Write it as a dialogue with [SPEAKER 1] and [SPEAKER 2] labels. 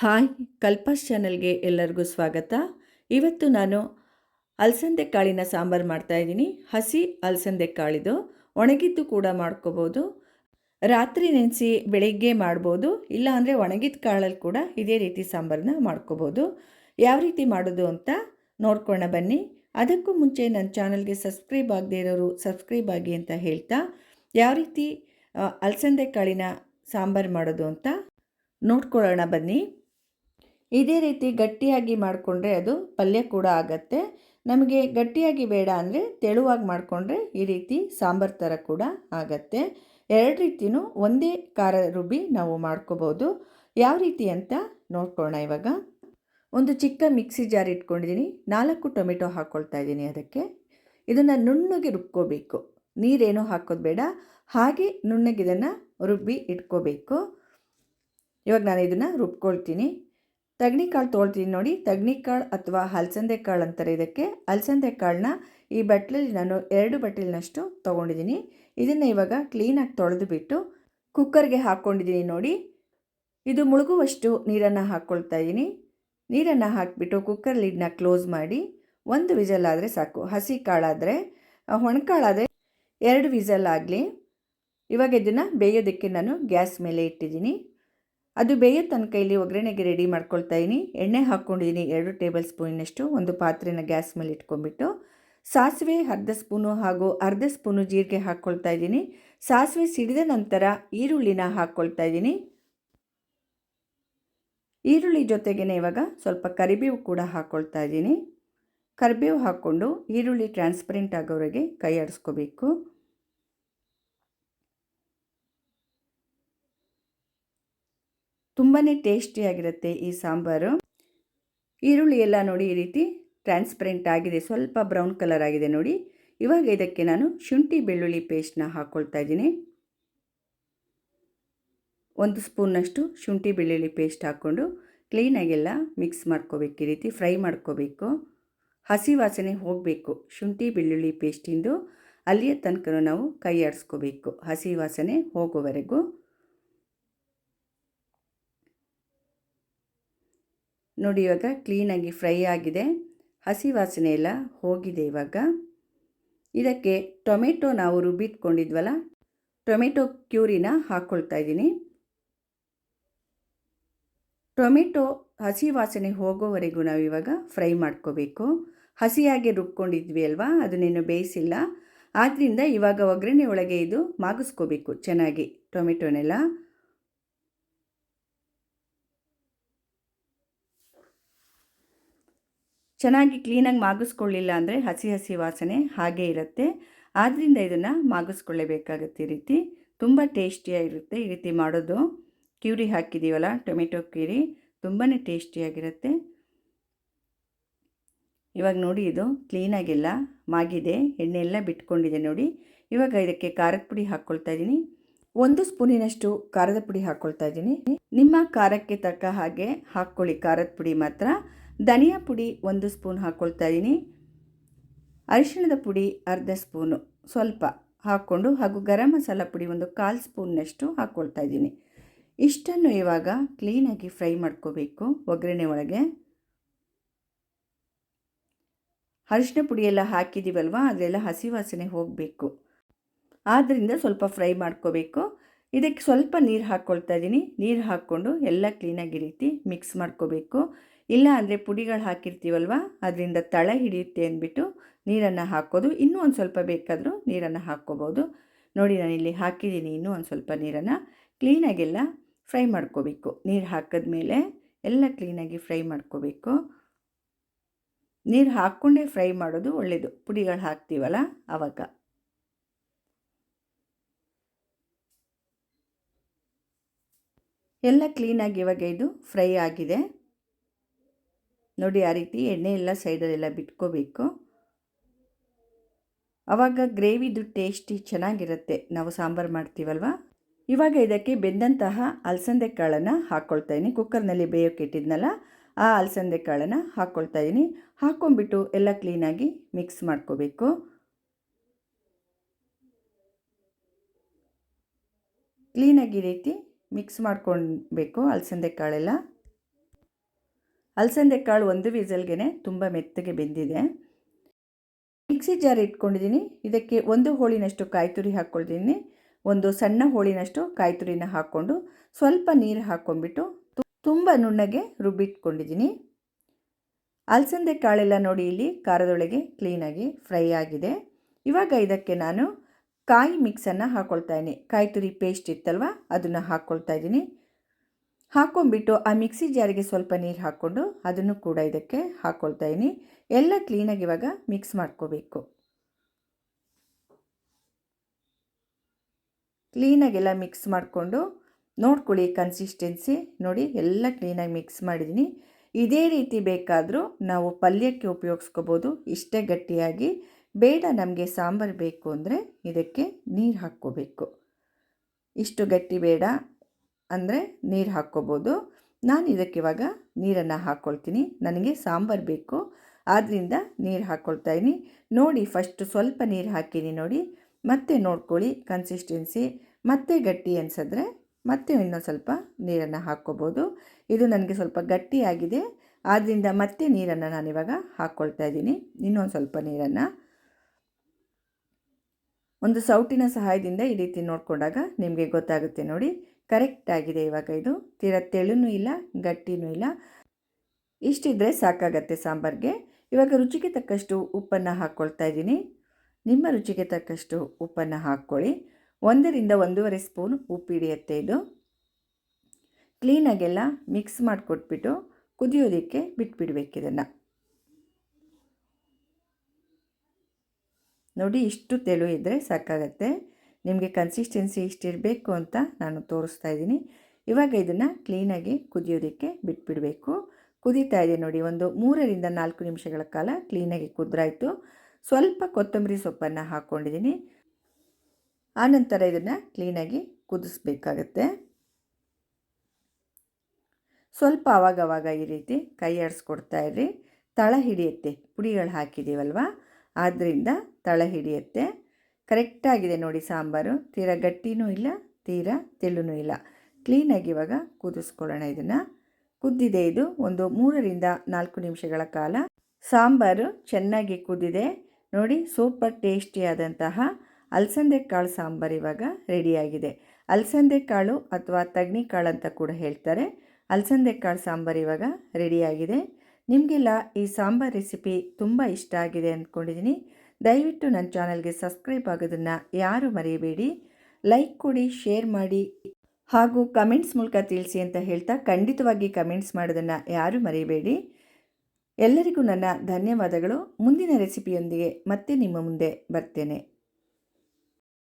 [SPEAKER 1] Hi ಕಲ್ಪಾಸ್ ಚಾನಲ್ಗೆ ಎಲ್ಲರಿಗೂ ಸ್ವಾಗತ. ಇವತ್ತು ನಾನು ಅಲಸಂದೆ ಕಾಳಿನ ಸಾಂಬಾರು ಮಾಡ್ತಾಯಿದ್ದೀನಿ ಹಸಿ ಅಲಸಂದೆ ಕಾಳಿದು ಒಣಗಿದ್ದು ಕೂಡ ಮಾಡ್ಕೋಬೋದು. ರಾತ್ರಿ ನೆನೆಸಿ ಬೆಳಿಗ್ಗೆ ಮಾಡ್ಬೋದು. ಇಲ್ಲ ಅಂದರೆ ಒಣಗಿದ ಕಾಳಲ್ಲಿ ಕೂಡ ಇದೇ ರೀತಿ ಸಾಂಬಾರನ್ನ ಮಾಡ್ಕೋಬೋದು. ಯಾವ ರೀತಿ ಮಾಡೋದು ಅಂತ ನೋಡ್ಕೊಳ್ಳೋಣ ಬನ್ನಿ. ಅದಕ್ಕೂ ಮುಂಚೆ ನನ್ನ ಚಾನಲ್ಗೆ ಸಬ್ಸ್ಕ್ರೈಬ್ ಆಗದೇ ಇರೋರು ಸಬ್ಸ್ಕ್ರೈಬ್ ಆಗಿ ಅಂತ ಹೇಳ್ತಾ, ಯಾವ ರೀತಿ ಅಲಸಂದೆ ಕಾಳಿನ ಸಾಂಬಾರು ಮಾಡೋದು ಅಂತ ನೋಡ್ಕೊಳ್ಳೋಣ ಬನ್ನಿ. ಇದೇ ರೀತಿ ಗಟ್ಟಿಯಾಗಿ ಮಾಡಿಕೊಂಡ್ರೆ ಅದು ಪಲ್ಯ ಕೂಡ ಆಗತ್ತೆ. ನಮಗೆ ಗಟ್ಟಿಯಾಗಿ ಬೇಡ ಅಂದರೆ ತೆಳುವಾಗಿ ಮಾಡಿಕೊಂಡ್ರೆ ಈ ರೀತಿ ಸಾಂಬಾರು ಥರ ಕೂಡ ಆಗತ್ತೆ. ಎರಡು ರೀತಿಯೂ ಒಂದೇ ಖಾರ ರುಬ್ಬಿ ನಾವು ಮಾಡ್ಕೋಬೋದು. ಯಾವ ರೀತಿ ಅಂತ ನೋಡ್ಕೊಳ್ಳೋಣ ಇವಾಗ. ಒಂದು ಚಿಕ್ಕ ಮಿಕ್ಸಿ ಜಾರ್ ಇಟ್ಕೊಂಡಿದ್ದೀನಿ. ನಾಲ್ಕು ಟೊಮೆಟೊ ಹಾಕ್ಕೊಳ್ತಾ ಇದ್ದೀನಿ ಅದಕ್ಕೆ. ಇದನ್ನು ನುಣ್ಣಗೆ ರುಬ್ಕೋಬೇಕು. ನೀರೇನು ಹಾಕೋದು ಬೇಡ. ಹಾಗೆ ನುಣ್ಣಗೆ ಇದನ್ನು ರುಬ್ಬಿ ಇಟ್ಕೋಬೇಕು. ಇವಾಗ ನಾನು ಇದನ್ನು ರುಬ್ಕೊಳ್ತೀನಿ. ತಗ್ನಿಕಾಳು ತೊಳ್ತೀನಿ ನೋಡಿ. ತಗ್ನಿಕಾಳು ಅಥವಾ ಹಲಸಂದೆ ಕಾಳು ಅಂತಾರೆ ಇದಕ್ಕೆ. ಹಲಸಂದೆ ಕಾಳನ್ನ ಈ ಬಟ್ಟಲಲ್ಲಿ ನಾನು ಎರಡು ಬಟ್ಟಲಿನಷ್ಟು ತೊಗೊಂಡಿದ್ದೀನಿ. ಇದನ್ನು ಇವಾಗ ಕ್ಲೀನಾಗಿ ತೊಳೆದು ಬಿಟ್ಟು ಕುಕ್ಕರ್ಗೆ ಹಾಕ್ಕೊಂಡಿದ್ದೀನಿ ನೋಡಿ. ಇದು ಮುಳುಗುವಷ್ಟು ನೀರನ್ನು ಹಾಕ್ಕೊಳ್ತಾ ಇದ್ದೀನಿ ನೀರನ್ನು ಹಾಕಿಬಿಟ್ಟು ಕುಕ್ಕರ್ ಲಿಡ್ನ ಕ್ಲೋಸ್ ಮಾಡಿ ಒಂದು ವಿಸಲ್ ಆದರೆ ಸಾಕು. ಹಸಿ ಕಾಳಾದರೆ ಒಣಕಾಳಾದರೆ ಎರಡು ವಿಸಲ್ ಆಗಲಿ. ಇವಾಗ ಇದನ್ನು ಬೇಯೋದಕ್ಕೆ ನಾನು ಗ್ಯಾಸ್ ಮೇಲೆ ಇಟ್ಟಿದ್ದೀನಿ. ಅದು ಬೇಯೋ ತನ್ನ ಇಲ್ಲಿ ಒಗ್ಗರಣೆಗೆ ರೆಡಿ ಮಾಡ್ಕೊಳ್ತಾ ಇದ್ದೀನಿ ಎಣ್ಣೆ ಹಾಕ್ಕೊಂಡಿದ್ದೀನಿ ಎರಡು ಟೇಬಲ್ ಸ್ಪೂನಿನಷ್ಟು ಒಂದು ಪಾತ್ರೆನ ಗ್ಯಾಸ್ ಮೇಲೆ ಇಟ್ಕೊಂಡ್ಬಿಟ್ಟು ಸಾಸಿವೆ ಅರ್ಧ ಸ್ಪೂನು ಹಾಗೂ ಅರ್ಧ ಸ್ಪೂನು ಜೀರಿಗೆ ಹಾಕ್ಕೊಳ್ತಾ ಇದ್ದೀನಿ ಸಾಸಿವೆ ಸಿಡಿದ ನಂತರ ಈರುಳ್ಳಿನ ಹಾಕ್ಕೊಳ್ತಾ ಇದ್ದೀನಿ ಈರುಳ್ಳಿ ಜೊತೆಗೇ ಇವಾಗ ಸ್ವಲ್ಪ ಕರಿಬೇವು ಕೂಡ ಹಾಕ್ಕೊಳ್ತಾ ಇದ್ದೀನಿ ಕರಿಬೇವು ಹಾಕ್ಕೊಂಡು ಈರುಳ್ಳಿ ಟ್ರಾನ್ಸ್ಪರೆಂಟ್ ಆಗೋವರೆಗೆ ಕೈ ಆಡಿಸ್ಕೋಬೇಕು. ತುಂಬಾ ಟೇಸ್ಟಿಯಾಗಿರುತ್ತೆ ಈ ಸಾಂಬಾರು. ಈರುಳ್ಳಿ ಎಲ್ಲ ನೋಡಿ ಈ ರೀತಿ ಟ್ರಾನ್ಸ್ಪರೆಂಟ್ ಆಗಿದೆ, ಸ್ವಲ್ಪ ಬ್ರೌನ್ ಕಲರ್ ಆಗಿದೆ ನೋಡಿ. ಇವಾಗ ಇದಕ್ಕೆ ನಾನು ಶುಂಠಿ ಬೆಳ್ಳುಳ್ಳಿ ಪೇಸ್ಟ್ನ ಹಾಕ್ಕೊಳ್ತಾ ಇದ್ದೀನಿ. ಒಂದು ಸ್ಪೂನ್ನಷ್ಟು ಶುಂಠಿ ಬೆಳ್ಳುಳ್ಳಿ ಪೇಸ್ಟ್ ಹಾಕ್ಕೊಂಡು ಕ್ಲೀನಾಗೆಲ್ಲ ಮಿಕ್ಸ್ ಮಾಡ್ಕೋಬೇಕು, ಈ ರೀತಿ ಫ್ರೈ ಮಾಡ್ಕೋಬೇಕು. ಹಸಿ ವಾಸನೆ ಹೋಗಬೇಕು ಶುಂಠಿ ಬೆಳ್ಳುಳ್ಳಿ ಪೇಸ್ಟಿಂದು ಅಲ್ಲಿಯ ತನಕ ನಾವು ಕೈ ಆಡಿಸ್ಕೋಬೇಕು ಹಸಿ ವಾಸನೆ ಹೋಗೋವರೆಗೂ. ನೋಡಿ ಇವಾಗ ಕ್ಲೀನಾಗಿ ಫ್ರೈ ಆಗಿದೆ. ಹಸಿ ವಾಸನೆ ಎಲ್ಲ ಹೋಗಿದೆ ಇವಾಗ. ಇದಕ್ಕೆ ಟೊಮೆಟೊ ನಾವು ರುಬ್ಬಿಟ್ಕೊಂಡಿದ್ವಲ್ಲ ಟೊಮೆಟೊ ಕ್ಯೂರಿನ ಹಾಕ್ಕೊಳ್ತಾ ಇದ್ದೀನಿ. ಟೊಮೆಟೊ ಹಸಿ ವಾಸನೆ ಹೋಗೋವರೆಗೂ ನಾವು ಇವಾಗ ಫ್ರೈ ಮಾಡ್ಕೋಬೇಕು. ಹಸಿಯಾಗಿ ರುಬ್ಕೊಂಡಿದ್ವಿ ಅಲ್ವಾ, ಅದನ್ನೇನು ಬೇಯಿಸಿಲ್ಲ. ಆದ್ದರಿಂದ ಇವಾಗ ಒಗ್ಗರಣೆ ಒಳಗೆ ಇದು ಮಾಗಿಸ್ಕೋಬೇಕು ಚೆನ್ನಾಗಿ ಟೊಮೆಟೊನೆಲ್ಲ ಚೆನ್ನಾಗಿ ಕ್ಲೀನಾಗಿ ಮಾಗಿಸ್ಕೊಳ್ಳಿಲ್ಲ ಅಂದರೆ ಹಸಿ ಹಸಿ ವಾಸನೆ ಹಾಗೆ ಇರುತ್ತೆ. ಆದ್ದರಿಂದ ಇದನ್ನು ಮಾಗಿಸ್ಕೊಳ್ಳೇಬೇಕಾಗುತ್ತೆ ಈ ರೀತಿ. ತುಂಬ ಟೇಸ್ಟಿಯಾಗಿರುತ್ತೆ ಈ ರೀತಿ ಮಾಡೋದು. ಕ್ಯೂರಿ ಹಾಕಿದ್ದೀವಲ್ಲ ಟೊಮೆಟೊ ಕ್ಯೂರಿ ತುಂಬಾ ಟೇಸ್ಟಿಯಾಗಿರುತ್ತೆ. ಇವಾಗ ನೋಡಿ ಇದು ಕ್ಲೀನಾಗಿಲ್ಲ ಮಾಗಿದೆ. ಎಣ್ಣೆ ಎಲ್ಲ ಬಿಟ್ಕೊಂಡಿದೆ ನೋಡಿ. ಇವಾಗ ಇದಕ್ಕೆ ಖಾರದ ಪುಡಿ ಹಾಕ್ಕೊಳ್ತಾ ಇದ್ದೀನಿ. ಒಂದು ಸ್ಪೂನಿನಷ್ಟು ಖಾರದ ಪುಡಿ ಹಾಕ್ಕೊಳ್ತಾ ಇದ್ದೀನಿ. ನಿಮ್ಮ ಖಾರಕ್ಕೆ ತಕ್ಕ ಹಾಗೆ ಹಾಕ್ಕೊಳ್ಳಿ ಖಾರದ ಪುಡಿ ಮಾತ್ರ. ಧನಿಯಾ ಪುಡಿ ಒಂದು ಸ್ಪೂನ್ ಹಾಕ್ಕೊಳ್ತಾ ಇದ್ದೀನಿ. ಅರಿಶಿಣದ ಪುಡಿ ಅರ್ಧ ಸ್ಪೂನು. ಸ್ವಲ್ಪ ಹಾಕ್ಕೊಂಡು ಹಾಗೂ ಗರಂ ಮಸಾಲ ಪುಡಿ ಒಂದು ಕಾಲು ಸ್ಪೂನ್ನಷ್ಟು ಹಾಕ್ಕೊಳ್ತಾ ಇದ್ದೀನಿ. ಇಷ್ಟನ್ನು ಇವಾಗ ಕ್ಲೀನಾಗಿ ಫ್ರೈ ಮಾಡ್ಕೋಬೇಕು ಒಗ್ಗರಣೆ ಒಳಗೆ. ಅರಿಶಿನ ಪುಡಿ ಎಲ್ಲ ಹಾಕಿದ್ದೀವಲ್ವ? ಅದೆಲ್ಲ ಹಸಿ ವಾಸನೆ ಹೋಗಬೇಕು. ಆದ್ದರಿಂದ ಸ್ವಲ್ಪ ಫ್ರೈ ಮಾಡ್ಕೋಬೇಕು. ಇದಕ್ಕೆ ಸ್ವಲ್ಪ ನೀರು ಹಾಕ್ಕೊಳ್ತಾ ಇದ್ದೀನಿ. ನೀರು ಹಾಕ್ಕೊಂಡು ಎಲ್ಲ ಕ್ಲೀನಾಗಿ ರೀತಿ ಮಿಕ್ಸ್ ಮಾಡ್ಕೋಬೇಕು. ಇಲ್ಲ ಅಂದರೆ ಪುಡಿಗಳು ಹಾಕಿರ್ತೀವಲ್ವ? ಅದರಿಂದ ತಳ ಹಿಡಿಯುತ್ತೆ ಅಂದ್ಬಿಟ್ಟು ನೀರನ್ನು ಹಾಕೋದು. ಇನ್ನೂ ಒಂದು ಸ್ವಲ್ಪ ಬೇಕಾದರೂ ನೀರನ್ನು ಹಾಕ್ಕೋಬೋದು. ನೋಡಿ ನಾನಿಲ್ಲಿ ಹಾಕಿದ್ದೀನಿ. ಇನ್ನೂ ಒಂದು ಸ್ವಲ್ಪ ನೀರನ್ನು. ಕ್ಲೀನಾಗೆಲ್ಲ ಫ್ರೈ ಮಾಡ್ಕೋಬೇಕು. ನೀರು ಹಾಕಿದ್ಮೇಲೆ ಎಲ್ಲ ಕ್ಲೀನಾಗಿ ಫ್ರೈ ಮಾಡ್ಕೋಬೇಕು. ನೀರು ಹಾಕ್ಕೊಂಡೇ ಫ್ರೈ ಮಾಡೋದು ಒಳ್ಳೆಯದು ಪುಡಿಗಳು ಹಾಕ್ತೀವಲ್ಲ ಆವಾಗ ಎಲ್ಲ ಕ್ಲೀನಾಗಿ ಇವಾಗ ಇದು ಫ್ರೈ ಆಗಿದೆ. ನೋಡಿ ಆ ರೀತಿ ಎಣ್ಣೆ ಎಲ್ಲ ಸೈಡಲ್ಲೆಲ್ಲ ಬಿಟ್ಕೋಬೇಕು. ಆವಾಗ ಗ್ರೇವಿದು ಟೇಸ್ಟಿ ಚೆನ್ನಾಗಿರುತ್ತೆ. ನಾವು ಸಾಂಬಾರು ಮಾಡ್ತೀವಲ್ವ? ಇವಾಗ ಇದಕ್ಕೆ ಬೆಂದಂತಹ ಅಲಸಂದೆ ಕಾಳನ್ನು ಹಾಕ್ಕೊಳ್ತಾ ಕುಕ್ಕರ್ನಲ್ಲಿ ಬೇಯೋಕೆ ಇಟ್ಟಿದ್ನಲ್ಲ, ಆ ಅಲಸಂದೆ ಕಾಳನ್ನು ಹಾಕ್ಕೊಳ್ತಾ ಇದ್ದೀನಿ ಹಾಕ್ಕೊಂಬಿಟ್ಟು ಎಲ್ಲ ಕ್ಲೀನಾಗಿ ಮಿಕ್ಸ್ ಮಾಡ್ಕೋಬೇಕು. ಕ್ಲೀನಾಗಿ ರೀತಿ ಮಿಕ್ಸ್ ಮಾಡ್ಕೊಬೇಕು ಅಲಸಂದೆ ಕಾಳೆಲ್ಲ. ಅಲಸಂದೆ ಕಾಳು ಒಂದು ವಿಸಲ್ಗೆ ತುಂಬ ಮೆತ್ತಗೆ ಬೆಂದಿದೆ. ಮಿಕ್ಸಿ ಜಾರ್ ಇಟ್ಕೊಂಡಿದ್ದೀನಿ. ಇದಕ್ಕೆ ಒಂದು ಹೋಳಿನಷ್ಟು ಕಾಯಿ ತುರಿ ಹಾಕ್ಕೊಳ್ತೀನಿ. ಒಂದು ಸಣ್ಣ ಹೋಳಿನಷ್ಟು ಕಾಯಿ ತುರಿನ ಹಾಕ್ಕೊಂಡು ಸ್ವಲ್ಪ ನೀರು ಹಾಕ್ಕೊಂಡ್ಬಿಟ್ಟು ತುಂಬ ನುಣ್ಣಗೆ ರುಬ್ಬಿಟ್ಕೊಂಡಿದ್ದೀನಿ. ಅಲಸಂದೆ ಕಾಳೆಲ್ಲ ನೋಡಿ ಇಲ್ಲಿ ಖಾರದೊಳಗೆ ಕ್ಲೀನಾಗಿ ಫ್ರೈ ಆಗಿದೆ. ಇವಾಗ ಇದಕ್ಕೆ ನಾನು ಕಾಯಿ ಮಿಕ್ಸನ್ನು ಹಾಕ್ಕೊಳ್ತಾ ಇದ್ದೀನಿ. ಕಾಯಿ ತುರಿ ಪೇಸ್ಟ್ ಇತ್ತಲ್ವ, ಅದನ್ನು ಹಾಕ್ಕೊಳ್ತಾ ಇದ್ದೀನಿ. ಹಾಕ್ಕೊಂಬಿಟ್ಟು ಆ ಮಿಕ್ಸಿ ಜಾರಿಗೆ ಸ್ವಲ್ಪ ನೀರು ಹಾಕ್ಕೊಂಡು ಅದನ್ನು ಕೂಡ ಇದಕ್ಕೆ ಹಾಕ್ಕೊಳ್ತಾ ಇದ್ದೀನಿ ಎಲ್ಲ ಕ್ಲೀನಾಗಿ ಇವಾಗ ಮಿಕ್ಸ್ ಮಾಡ್ಕೋಬೇಕು. ಕ್ಲೀನಾಗೆಲ್ಲ ಮಿಕ್ಸ್ ಮಾಡಿಕೊಂಡು ನೋಡ್ಕೊಳ್ಳಿ ಕನ್ಸಿಸ್ಟೆನ್ಸಿ ನೋಡಿ ಎಲ್ಲ ಕ್ಲೀನಾಗಿ ಮಿಕ್ಸ್ ಮಾಡಿದ್ದೀನಿ ಇದೇ ರೀತಿ ಬೇಕಾದರೂ ನಾವು ಪಲ್ಯಕ್ಕೆ ಉಪಯೋಗಿಸ್ಕೋಬೋದು. ಇಷ್ಟೇ ಗಟ್ಟಿಯಾಗಿ. ಬೇಡ ನಮಗೆ ಸಾಂಬಾರು ಬೇಕು ಅಂದರೆ ಇದಕ್ಕೆ ನೀರು ಹಾಕ್ಕೋಬೇಕು. ಇಷ್ಟು ಗಟ್ಟಿ ಬೇಡ. ಅಂದರೆ ನೀರು ಹಾಕ್ಕೋಬೋದು. ನಾನು ಇದಕ್ಕೆ ಇವಾಗ ನೀರನ್ನು ಹಾಕ್ಕೊಳ್ತೀನಿ ನನಗೆ ಸಾಂಬಾರು ಬೇಕು. ಆದ್ದರಿಂದ ನೀರು ಹಾಕ್ಕೊಳ್ತಾ ಇದ್ದೀನಿ ನೋಡಿ ಫಸ್ಟು ಸ್ವಲ್ಪ ನೀರು ಹಾಕಿನಿ ನೋಡಿ. ಮತ್ತೆ ನೋಡ್ಕೊಳ್ಳಿ ಕನ್ಸಿಸ್ಟೆನ್ಸಿ ಮತ್ತೆ ಗಟ್ಟಿ ಅನಿಸಿದ್ರೆ ಮತ್ತೆ ಇನ್ನೊಂದು ಸ್ವಲ್ಪ ನೀರನ್ನು ಹಾಕ್ಕೋಬೋದು. ಇದು ನನಗೆ ಸ್ವಲ್ಪ ಗಟ್ಟಿಯಾಗಿದೆ ಆದ್ದರಿಂದ ಮತ್ತೆ ನೀರನ್ನು ನಾನಿವಾಗ ಹಾಕ್ಕೊಳ್ತಾ ಇದ್ದೀನಿ ಇನ್ನೊಂದು ಸ್ವಲ್ಪ ನೀರನ್ನು. ಒಂದು ಸೌಟಿನ ಸಹಾಯದಿಂದ ಈ ರೀತಿ ನೋಡಿಕೊಂಡಾಗ ನಿಮಗೆ ಗೊತ್ತಾಗುತ್ತೆ ನೋಡಿ. ಕರೆಕ್ಟ್ ಆಗಿದೆ ಇವಾಗ ಇದು. ತೀರ ತೆಳುನೂ ಇಲ್ಲ, ಗಟ್ಟಿನೂ ಇಲ್ಲ. ಇಷ್ಟಿದ್ರೆ ಸಾಕಾಗತ್ತೆ ಸಾಂಬಾರಿಗೆ. ಇವಾಗ ರುಚಿಗೆ ತಕ್ಕಷ್ಟು ಉಪ್ಪನ್ನು ಹಾಕ್ಕೊಳ್ತಾ ಇದ್ದೀನಿ. ನಿಮ್ಮ ರುಚಿಗೆ ತಕ್ಕಷ್ಟು ಉಪ್ಪನ್ನು ಹಾಕ್ಕೊಳ್ಳಿ. ಒಂದರಿಂದ ಒಂದೂವರೆ ಸ್ಪೂನ್ ಉಪ್ಪು ಹಿಡಿಯುತ್ತೆ ಇದು. ಕ್ಲೀನಾಗೆಲ್ಲ ಮಿಕ್ಸ್ ಮಾಡಿಕೊಟ್ಬಿಟ್ಟು ಕುದಿಯೋದಕ್ಕೆ ಬಿಟ್ಬಿಡ್ಬೇಕು ಇದನ್ನು ನೋಡಿ ಇಷ್ಟು ತೆಳು ಇದ್ದರೆ ಸಾಕಾಗತ್ತೆ. ನಿಮಗೆ ಕನ್ಸಿಸ್ಟೆನ್ಸಿ ಇಷ್ಟಿರಬೇಕು ಅಂತ ನಾನು ತೋರಿಸ್ತಾ ಇದ್ದೀನಿ. ಇವಾಗ ಇದನ್ನು ಕ್ಲೀನಾಗಿ ಕುದಿಯೋದಕ್ಕೆ ಬಿಟ್ಬಿಡಬೇಕು. ಕುದೀತಾ ಇದೆ ನೋಡಿ, ಒಂದು ಮೂರರಿಂದ ನಾಲ್ಕು ನಿಮಿಷಗಳ ಕಾಲ ಕ್ಲೀನಾಗಿ ಕುದ್ರಾಯಿತು. ಸ್ವಲ್ಪ ಕೊತ್ತಂಬರಿ ಸೊಪ್ಪನ್ನು ಹಾಕ್ಕೊಂಡಿದ್ದೀನಿ ಆನಂತರ ಇದನ್ನು ಕ್ಲೀನಾಗಿ ಕುದಿಸ್ಬೇಕಾಗತ್ತೆ. ಸ್ವಲ್ಪ ಆವಾಗವಾಗ ಈ ರೀತಿ ಕೈ ಆಡಿಸ್ಕೊಡ್ತಾ ಇರ್ರಿ. ತಳ ಹಿಡಿಯುತ್ತೆ, ಪುಡಿಗಳು ಹಾಕಿದ್ದೀವಲ್ವ? ಆದ್ದರಿಂದ ತಳ ಹಿಡಿಯುತ್ತೆ. ಕರೆಕ್ಟಾಗಿದೆ ನೋಡಿ ಸಾಂಬಾರು. ತೀರಾ ಗಟ್ಟಿನೂ ಇಲ್ಲ, ತೀರಾ ತೆಳ್ಳೂ ಇಲ್ಲ. ಕ್ಲೀನಾಗಿ ಇವಾಗ ಕುದಿಸ್ಕೊಳ್ಳೋಣ ಇದನ್ನು. ಕುದ್ದಿದೆ ಇದು ಒಂದು ಮೂರರಿಂದ ನಾಲ್ಕು ನಿಮಿಷಗಳ ಕಾಲ. ಸಾಂಬಾರು ಚೆನ್ನಾಗಿ ಕುದ್ದಿದೆ. ನೋಡಿ ಸೂಪರ್ ಟೇಸ್ಟಿಯಾದಂತಹ ಅಲಸಂದೆ ಕಾಳು ಸಾಂಬಾರು ಇವಾಗ ರೆಡಿಯಾಗಿದೆ. ಅಲಸಂದೆ ಕಾಳು ಅಥವಾ ತಗ್ನಿ ಕಾಳು ಅಂತ ಕೂಡ ಹೇಳ್ತಾರೆ. ಅಲಸಂದೆ ಕಾಳು ಸಾಂಬಾರು ಇವಾಗ ರೆಡಿಯಾಗಿದೆ. ನಿಮಗೆಲ್ಲ ಈ ಸಾಂಬಾರು ರೆಸಿಪಿ ತುಂಬ ಇಷ್ಟ ಆಗಿದೆ ಅಂದ್ಕೊಂಡಿದ್ದೀನಿ. ದಯವಿಟ್ಟು ನನ್ನ ಚಾನಲ್ಗೆ ಸಬ್ಸ್ಕ್ರೈಬ್ ಆಗೋದನ್ನು ಯಾರೂ ಮರೆಯಬೇಡಿ. ಲೈಕ್ ಕೊಡಿ, ಶೇರ್ ಮಾಡಿ ಹಾಗೂ ಕಮೆಂಟ್ಸ್ ಮೂಲಕ ತಿಳಿಸಿ ಅಂತ ಹೇಳ್ತಾ ಖಂಡಿತವಾಗಿ ಕಮೆಂಟ್ಸ್ ಮಾಡೋದನ್ನು ಯಾರೂ ಮರೆಯಬೇಡಿ. ಎಲ್ಲರಿಗೂ ನನ್ನ ಧನ್ಯವಾದಗಳು. ಮುಂದಿನ ರೆಸಿಪಿಯೊಂದಿಗೆ ಮತ್ತೆ ನಿಮ್ಮ ಮುಂದೆ ಬರ್ತೇನೆ.